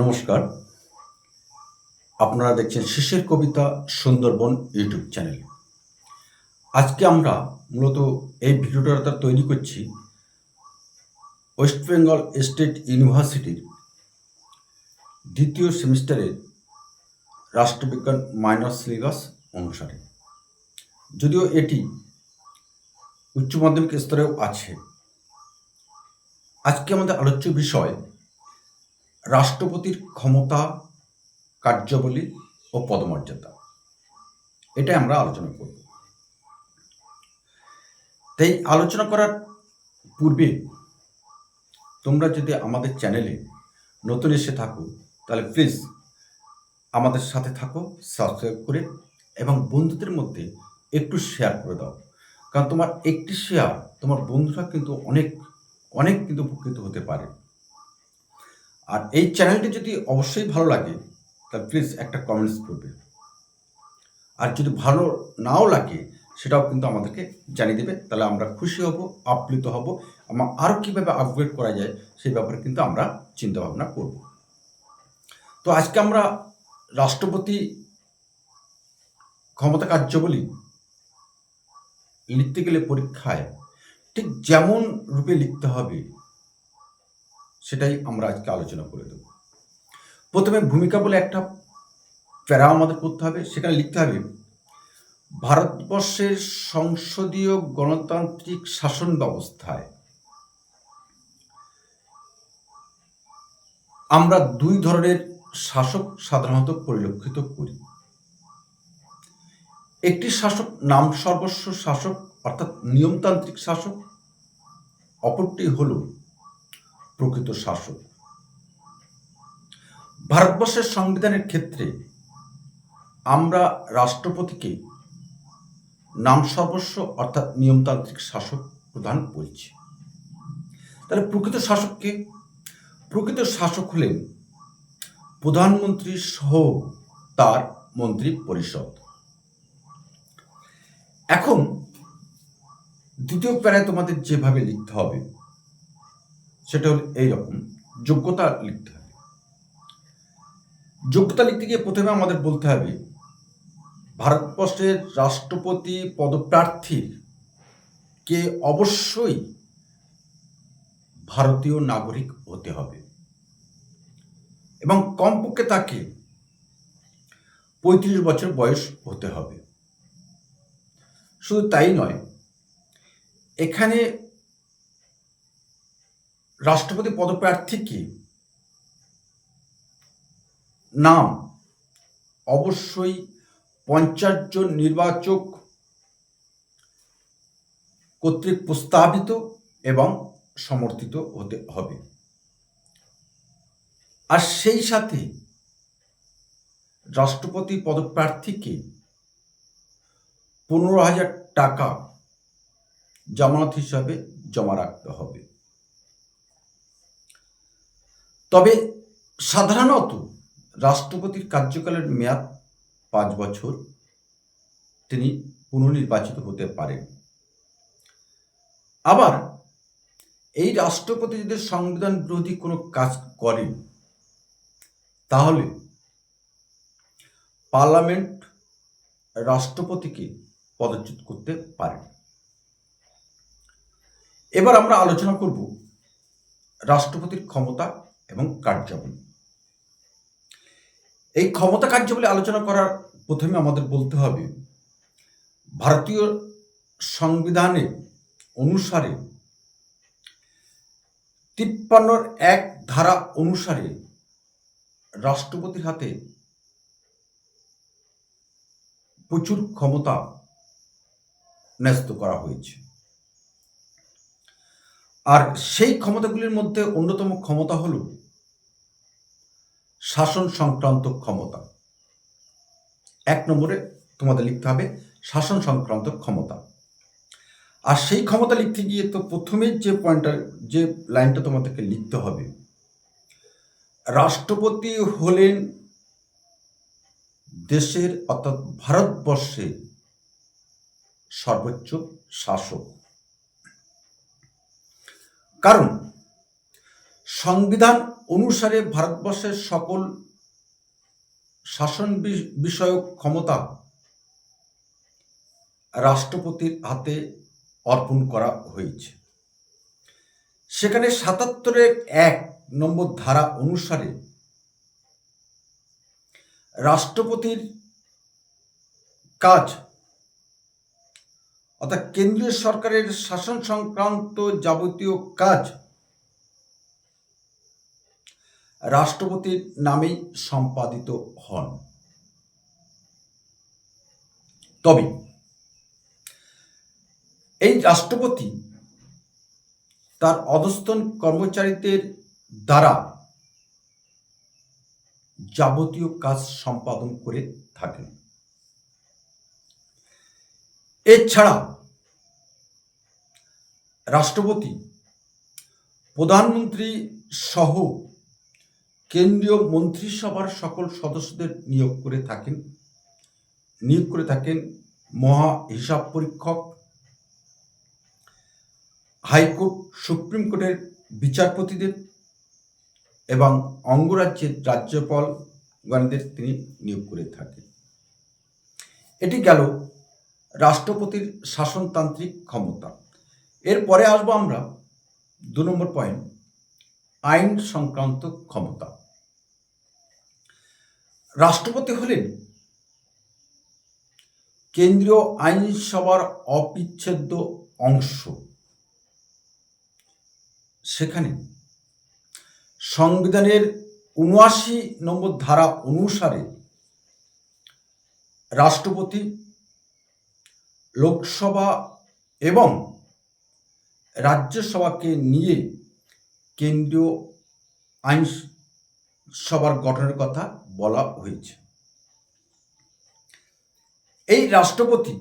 নমস্কার। আপনারা দেখছেন শেষের কবিতা সুন্দরবন ইউটিউব চ্যানেল। আজকে আমরা মূলত এই ভিডিওটা তৈরি করছি ওয়েস্ট বেঙ্গল স্টেট ইউনিভার্সিটির দ্বিতীয় সেমিস্টারের রাষ্ট্রবিজ্ঞান মাইনর সিলেবাস অনুসারে। যদিও এটি উচ্চ মাধ্যমিক স্তরেও আছে। আজকে আমাদের আলোচ্য বিষয় রাষ্ট্রপতির ক্ষমতা, কার্যাবলী ও পদমর্যাদা। এটাই আমরা আলোচনা করব। তাই আলোচনা করার পূর্বে তোমরা যদি আমাদের চ্যানেলে নতুন এসে থাকো, তাহলে প্লিজ আমাদের সাথে থাকো সাবস্ক্রাইব করে এবং বন্ধুদের মধ্যে একটু শেয়ার করে দাও। কারণ তোমার একটি শেয়ার তোমার বন্ধুরা কিন্তু অনেক অনেক কিন্তু উপকৃত হতে পারে। আর এই চ্যানেলটি যদি অবশ্যই ভালো লাগে তাহলে প্লিজ একটা কমেন্টস করবে। আর যদি ভালো নাও লাগে, সেটাও কিন্তু আমাদেরকে জানিয়ে দেবে। তাহলে আমরা খুশি হব, আপ্লুত হব। এবং আরও কীভাবে আপগ্রেড করা যায়, সেই ব্যাপারে কিন্তু আমরা চিন্তা ভাবনা করব। তো আজকে আমরা রাষ্ট্রপতি ক্ষমতা কার্যাবলী লিখতে গেলে পরীক্ষায় ঠিক যেমন রূপে লিখতে হবে সেটাই আমরা আজকে আলোচনা করে দেব। প্রথমে ভূমিকা বলে একটা প্যারা আমাদের করতে হবে, সেখানে লিখতে হবে, ভারতবর্ষের সংসদীয় গণতান্ত্রিক শাসন ব্যবস্থায় আমরা দুই ধরনের শাসক সাধারণত পরিলক্ষিত করি। একটি শাসক নাম সর্বস্ব শাসক, অর্থাৎ নিয়মতান্ত্রিক শাসক, অপরটি হল প্রকৃত শাসক। ভারতবর্ষের সংবিধানের ক্ষেত্রে আমরা রাষ্ট্রপতিকে নাম সর্বস্ব অর্থাৎ নিয়মতান্ত্রিক শাসক প্রদান করছি তাহলে প্রকৃত শাসককে প্রকৃত শাসক হলেন প্রধানমন্ত্রী সহ তার মন্ত্রী পরিষদ। এখন দ্বিতীয় প্যারায় তোমাদের যেভাবে লিখতে হবে সেটা হল এইরকম। যোগ্যতা লিখতে হবে। যোগ্যতা লিখতে গিয়ে প্রথমে আমাদের বলতে হবে, ভারতবর্ষের রাষ্ট্রপতি পদপ্রার্থীর কে অবশ্যই ভারতীয় নাগরিক হতে হবে। এবং কমপক্ষে তাকে পঁয়ত্রিশ বছর বয়স হতে হবে। শুধু তাই নয়, এখানে রাষ্ট্রপতি পদপ্রার্থীকে নাম। অবশ্যই পঞ্চাশ জন নির্বাচক কর্তৃক প্রস্তাবিত এবং সমর্থিত হতে হবে। আর সেই সাথে রাষ্ট্রপতি পদপ্রার্থীকে পনেরো হাজার টাকা জামানত হিসাবে জমা রাখতে হবে। তবে সাধারণত রাষ্ট্রপতির কার্যকালের মেয়াদ পাঁচ বছর, তিনি পুনর্নির্বাচিত হতে পারেন। আবার এই রাষ্ট্রপতি যদি সংবিধান বিরোধী কোনো কাজ করেন, তাহলে পার্লামেন্ট রাষ্ট্রপতিকে পদচ্যুত করতে পারে। এবার আমরা আলোচনা করব রাষ্ট্রপতির ক্ষমতা এবং কার্যাবলী। এই ক্ষমতা কার্যাবলী আলোচনা করার প্রথমে আমাদের বলতে হবে, ভারতীয় সংবিধানে অনুসারে তিপ্পান্নর এক ধারা অনুসারে রাষ্ট্রপতির হাতে প্রচুর ক্ষমতা ন্যস্ত করা হয়েছে। আর সেই ক্ষমতাগুলির মধ্যে অন্যতম ক্ষমতা হল শাসন সংক্রান্ত ক্ষমতা। এক নম্বরে তোমাদের লিখতে হবে শাসন সংক্রান্ত ক্ষমতা। আর সেই ক্ষমতা লিখতে গিয়ে তো প্রথমে যে পয়েন্টটা যে লাইনটা তোমাদেরকে লিখতে হবে, রাষ্ট্রপতি হলেন দেশের অর্থাৎ ভারতবর্ষের সর্বোচ্চ শাসক। কারণ সংবিধান অনুসারে ভারতবর্ষের সকল শাসন বিষয়ক ক্ষমতা রাষ্ট্রপতির হাতে অর্পণ করা হয়েছে। সেখানে সাতাত্তরের এক নম্বর ধারা অনুসারে রাষ্ট্রপতির কাজ অর্থাৎ কেন্দ্রীয় সরকারের শাসন সংক্রান্ত যাবতীয় কাজ রাষ্ট্রপতির নামেই সম্পাদিত হন। তবে এই রাষ্ট্রপতি তার অধস্তন কর্মচারীদের দ্বারা যাবতীয় কাজ সম্পাদন করে থাকেন। এছাড়া রাষ্ট্রপতি, প্রধানমন্ত্রী সহ কেন্দ্রীয় মন্ত্রিসভার সকল সদস্যদের নিয়োগ করে থাকেন। নিয়োগ করে থাকেন মহা হিসাব পরীক্ষক, হাইকোর্ট, সুপ্রিম কোর্টের বিচারপতিদের এবং অঙ্গরাজ্যের রাজ্যপাল রাজ্যপালগণদের তিনি নিয়োগ করে থাকেন। এটি গেল রাষ্ট্রপতির শাসনতান্ত্রিক ক্ষমতা। এরপরে আসব আমরা দু নম্বর পয়েন্ট আইন সংক্রান্ত ক্ষমতা। রাষ্ট্রপতি হলেন কেন্দ্রীয় আইনসভার অবিচ্ছেদ্য অংশ। সেখানে সংবিধানের উনআশি নম্বর ধারা অনুসারে রাষ্ট্রপতি লোকসভা এবং রাজ্যসভাকে নিয়ে কেন্দ্রীয় আইনসভার গঠনের কথা বলা হয়েছে। এই রাষ্ট্রপতি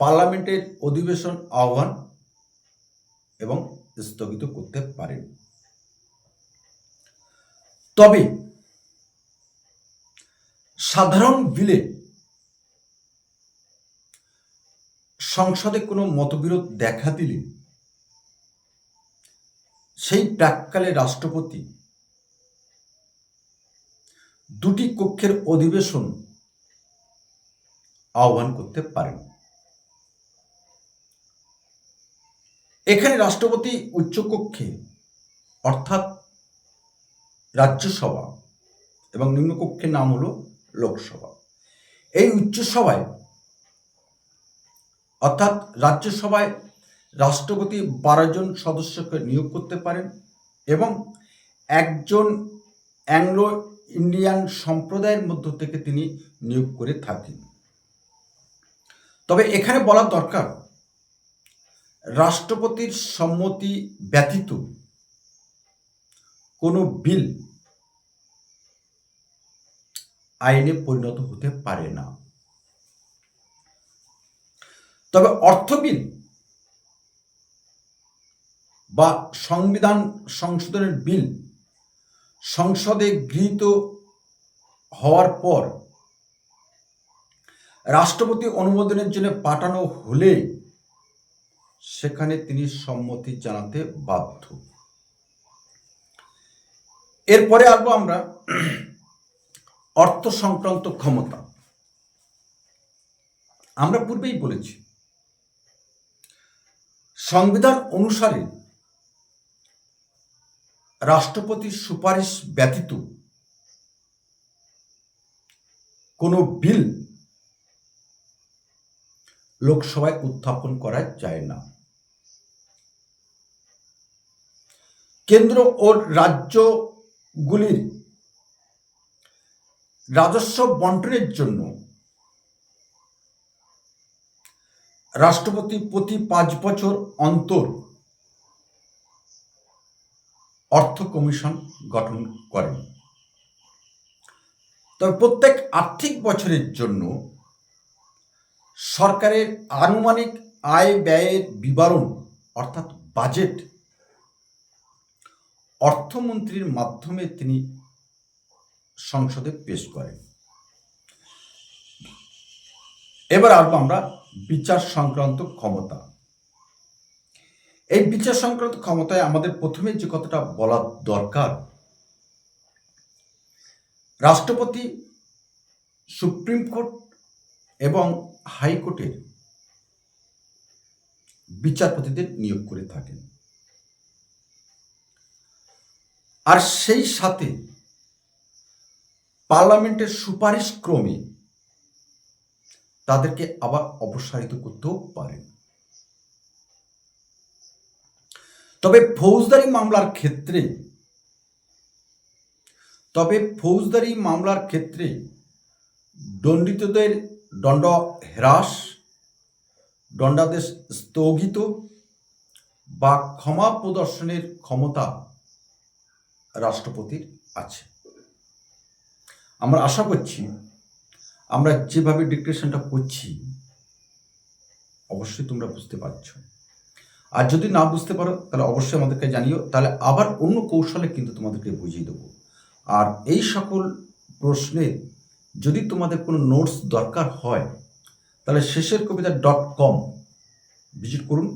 পার্লামেন্টের অধিবেশন আহ্বান এবং স্থগিত করতে পারেন। তবে সাধারণ বিলে সংসদে কোনো মতবিরোধ দেখা দিলে সেই প্রাককালে রাষ্ট্রপতি দুটি কক্ষের অধিবেশন আহ্বান করতে পারেন। এখানে রাষ্ট্রপতি উচ্চকক্ষে অর্থাৎ রাজ্যসভা এবং নিম্নকক্ষের নাম হলো লোকসভা। এই উচ্চসভায় অর্থাৎ রাজ্যসভায় রাষ্ট্রপতি বারো জন সদস্যকে নিয়োগ করতে পারেন এবং একজন অ্যাংলো ইন্ডিয়ান সম্প্রদায়ের মধ্য থেকে তিনি নিয়োগ করে থাকেন। তবে এখানে বলা দরকার, রাষ্ট্রপতির সম্মতি ব্যতীত কোনো বিল আইনে পরিণত হতে পারে না। তবে অর্থ বিল বা সংবিধান সংশোধনের বিল সংসদে গৃহীত হওয়ার পর রাষ্ট্রপতি অনুমোদনের জন্য পাঠানো হলে সেখানে তিনি সম্মতি জানাতে বাধ্য। এরপরে আসব আমরা অর্থ সংক্রান্ত ক্ষমতা। আমরা পূর্বেই বলেছি সংবিধান অনুসারে রাষ্ট্রপতির সুপারিশ ব্যতীত কোনো বিল লোকসভায় উত্থাপন করা যায় না। কেন্দ্র ও রাজ্যগুলির রাজস্ব বন্টনের জন্য রাষ্ট্রপতি প্রতি পাঁচ বছর অন্তর অর্থ কমিশন গঠন করেন। তবে প্রত্যেক আর্থিক বছরের জন্য সরকারের আনুমানিক আয় ব্যয়ের বিবরণ, অর্থাৎ বাজেট, অর্থমন্ত্রীর মাধ্যমে তিনি সংসদে পেশ করেন। এবার আসব আমরা বিচার সংক্রান্ত ক্ষমতা। এই বিচার সংক্রান্ত ক্ষমতায় আমাদের প্রথমে যে কথাটা বলা দরকার, রাষ্ট্রপতি, সুপ্রিম কোর্ট এবং হাইকোর্টের বিচারপতিদের নিয়োগ করে থাকেন। আর সেই সাথে পার্লামেন্টের সুপারিশ ক্রমে তাদেরকে আবার অপসারিত করতেও পারেন তবে ফৌজদারি মামলার ক্ষেত্রে, তবে ফৌজদারি মামলার ক্ষেত্রে দণ্ডিতদের দণ্ড হ্রাস, দণ্ডাদেশ স্থগিত বা ক্ষমা প্রদর্শনের ক্ষমতা রাষ্ট্রপতির আছে। আমরা আশা করছি আমরা যেভাবে ডিক্টেশনটা করছি, অবশ্যই তোমরা বুঝতে পারছ। আর যদি না বুঝতে পারো, তাহলে অবশ্যই আমাদেরকে জানিও, তাহলে আবার অন্য কৌশলে কিন্তু তোমাদেরকে বুঝিয়ে দেবো। আর এই সকল প্রশ্নের যদি তোমাদের কোনো নোটস দরকার হয়, তাহলে শেষের কবিতা ডট কম ভিজিট করুন।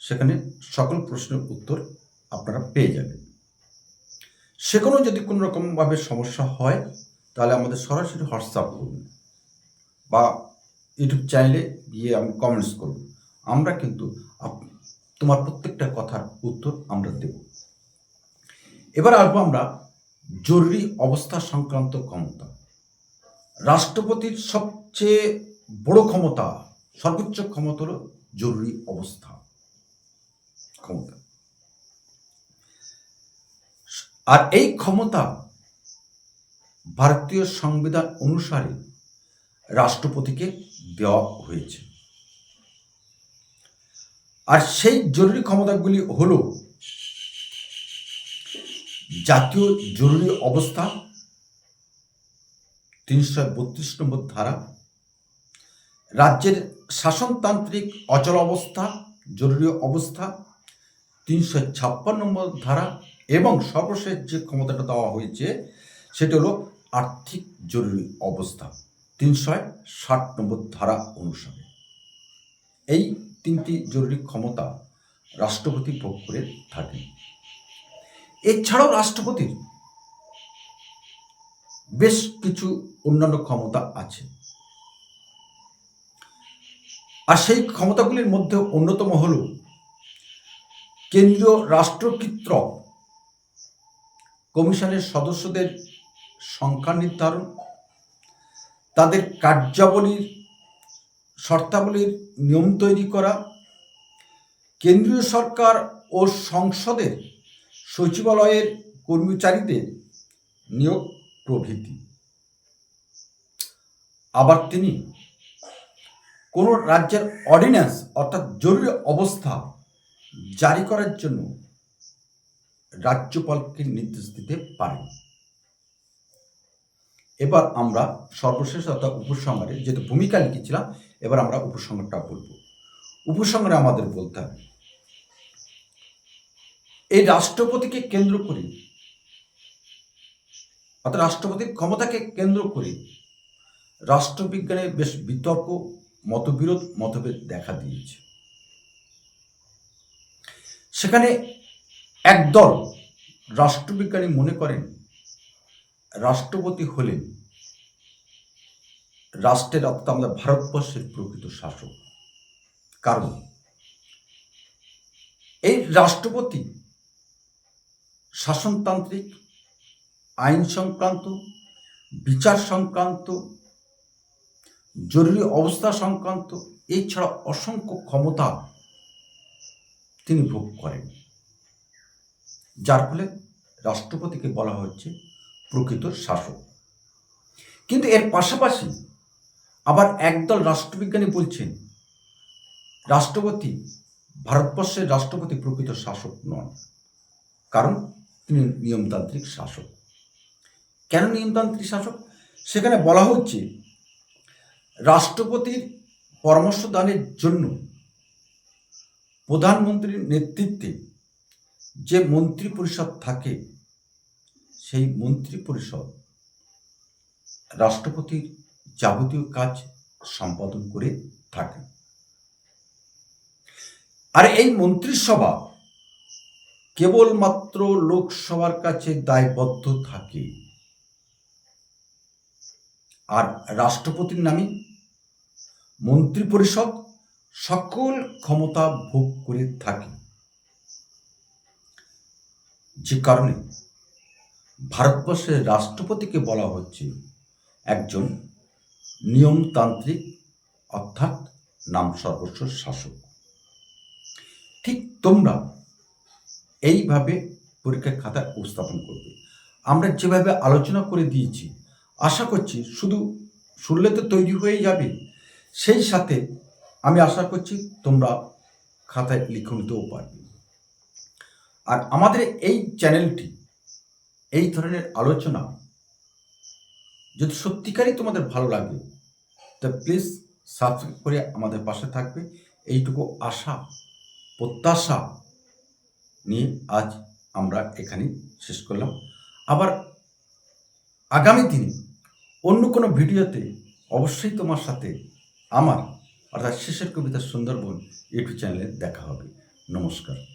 সেখানে সকল প্রশ্নের উত্তর আপনারা পেয়ে যাবেন। সেখানেও যদি কোনো রকমভাবে সমস্যা হয়, তাহলে আমাদের সরাসরি হোয়াটসঅ্যাপ করুন। বা ইউটিউব চ্যানেলে গিয়ে আমি কমেন্টস করব। আমরা কিন্তু তোমার প্রত্যেকটা কথার উত্তর আমরা দেব। এবার আসব আমরা জরুরি অবস্থা সংক্রান্ত ক্ষমতা। রাষ্ট্রপতির সবচেয়ে বড় ক্ষমতা, সর্বোচ্চ ক্ষমতা জরুরি অবস্থা ক্ষমতা। আর এই ক্ষমতা ভারতীয় সংবিধান অনুসারে রাষ্ট্রপতিকে দেওয়া হয়েছে। আর সেই জরুরি ক্ষমতাগুলি হল জাতীয় জরুরি অবস্থা, তিনশো বত্রিশ নম্বর ধারা, রাজ্যের শাসনতান্ত্রিক অচল অবস্থা, জরুরি অবস্থা, তিনশো ছাপ্পান্ন নম্বর ধারা এবং সর্বশেষ যে ক্ষমতাটা দেওয়া হয়েছে, সেটা হলো আর্থিক জরুরি অবস্থা। তিনশো ষাট নম্বর ধারা অনুসারে। এই তিনটি জরুরি ক্ষমতা রাষ্ট্রপতি ভোগ করে থাকেন। এছাড়াও রাষ্ট্রপতির বেশ কিছু অন্যান্য ক্ষমতা আছে। আর সেই ক্ষমতাগুলির মধ্যে অন্যতম হল কেন্দ্রীয় রাষ্ট্রকৃত্রক কমিশনের সদস্যদের সংখ্যা নির্ধারণ তাদের কার্যাবলীর, শর্তাবলীর নিয়ম তৈরি করা, কেন্দ্রীয় সরকার ও সংসদের সচিবালয়ের কর্মচারীদের নিয়োগ প্রভৃতি। আবার তিনি কোনো রাজ্যের অর্ডিন্যান্স অর্থাৎ জরুরি অবস্থা জারি করার জন্য রাজ্যপালকে নির্দেশ দিতে পারেন। এবার আমরা সর্বশেষ অর্থাৎ উপসংহারে যেহেতু ভূমিকা লিখেছিলাম, এবার আমরা উপসংহারটা বলব। উপসংহারে আমাদের বলতে হবে, এই রাষ্ট্রপতিকে কেন্দ্র করে, অর্থাৎ রাষ্ট্রপতির ক্ষমতাকে কেন্দ্র করে রাষ্ট্রবিজ্ঞানের বেশ বিতর্ক, মতবিরোধ, মতভেদ দেখা দিয়েছে। সেখানে একদল রাষ্ট্রবিজ্ঞানী মনে করেন রাষ্ট্রপতি হলেন রাষ্ট্রের অর্থাৎ আমাদের ভারতবর্ষের প্রকৃত শাসক। কারণ এই রাষ্ট্রপতি শাসনতান্ত্রিক, আইন সংক্রান্ত, বিচার সংক্রান্ত, জরুরি অবস্থা সংক্রান্ত, এছাড়া অসংখ্য ক্ষমতা তিনি ভোগ করেন। যার ফলে রাষ্ট্রপতিকে বলা হচ্ছে প্রকৃত শাসক। কিন্তু এর পাশাপাশি আবার একদল রাষ্ট্রবিজ্ঞানী বলছেন, রাষ্ট্রপতি ভারতবর্ষের রাষ্ট্রপতি প্রকৃত শাসক নন, কারণ তিনি নিয়মতান্ত্রিক শাসক। কেন নিয়মতান্ত্রিক শাসক? সেখানে বলা হচ্ছে, রাষ্ট্রপতির পরামর্শ দানের জন্য প্রধানমন্ত্রীর নেতৃত্বে যে মন্ত্রী পরিষদ থাকে সেই মন্ত্রী পরিষদ রাষ্ট্রপতির যাবতীয় কাজ সম্পাদন করে থাকে। আর এই মন্ত্রিসভা কেবলমাত্র লোকসভার কাছে দায়বদ্ধ থাকে। আর রাষ্ট্রপতির নামে মন্ত্রিপরিষদ সকল ক্ষমতা ভোগ করে থাকে। যে কারণে ভারতবর্ষের রাষ্ট্রপতিকে বলা হচ্ছে একজন নিয়মতান্ত্রিক, অর্থাৎ নাম সর্বস্ব শাসক। ঠিক তোমরা এইভাবে পরীক্ষার খাতায় উপস্থাপন করবে। আমরা যেভাবে আলোচনা করে দিয়েছি, আশা করছি শুধু শুনলে তো তৈরি হয়ে যাবে। সেই সাথে আমি আশা করছি তোমরা খাতায় লিখে নিতেও পারবে। আর আমাদের এই চ্যানেলটি এই ধরনের আলোচনা যদি সত্যিকারই তোমাদের ভালো লাগে, তা প্লিজ সাবস্ক্রাইব করে আমাদের পাশে থাকবে। এইটুকু আশা, প্রত্যাশা নিয়ে আজ আমরা এখানেই শেষ করলাম। আবার আগামী দিনে অন্য কোনো ভিডিওতে অবশ্যই তোমার সাথে আমার, অর্থাৎ শেষের কবিতা সুন্দরবন ইউটিউব চ্যানেলে দেখা হবে। নমস্কার।